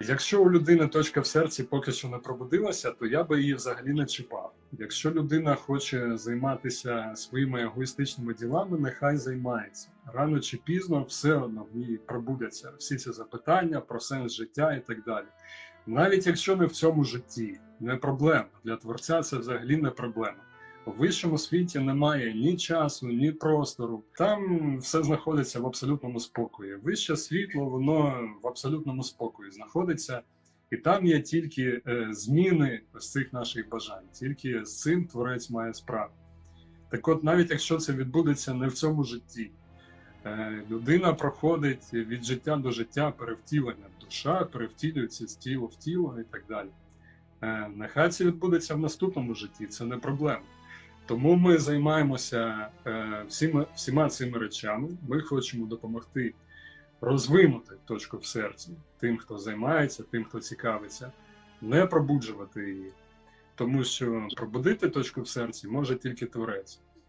Якщо у людини точка в серці поки що не пробудилася, то я би її взагалі не чіпав. Якщо людина хоче займатися своїми егоїстичними ділами, нехай займається. Рано чи пізно все одно в ній пробудяться всі ці запитання про сенс життя і так далі. Навіть якщо не в цьому житті, не проблема. Для творця це взагалі не проблема. У вищому світі немає ні часу, ні простору. Там все знаходиться в абсолютному спокої. Вище світло, воно в абсолютному спокої знаходиться, і там є тільки е, зміни з цих наших бажань. Тільки з цим творець має справу. Так от, навіть якщо це відбудеться не в цьому житті, е, людина проходить від життя до життя перевтілення. Душа перевтілюється з тіла в тіло і так далі. Е, нехай це відбудеться в наступному житті, це не проблема. Тому ми займаємося е, всіма, всіма цими речами. Ми хочемо допомогти розвинути точку в серці тим, хто займається, тим, хто цікавиться, не пробуджувати її. Тому що пробудити точку в серці може тільки творець.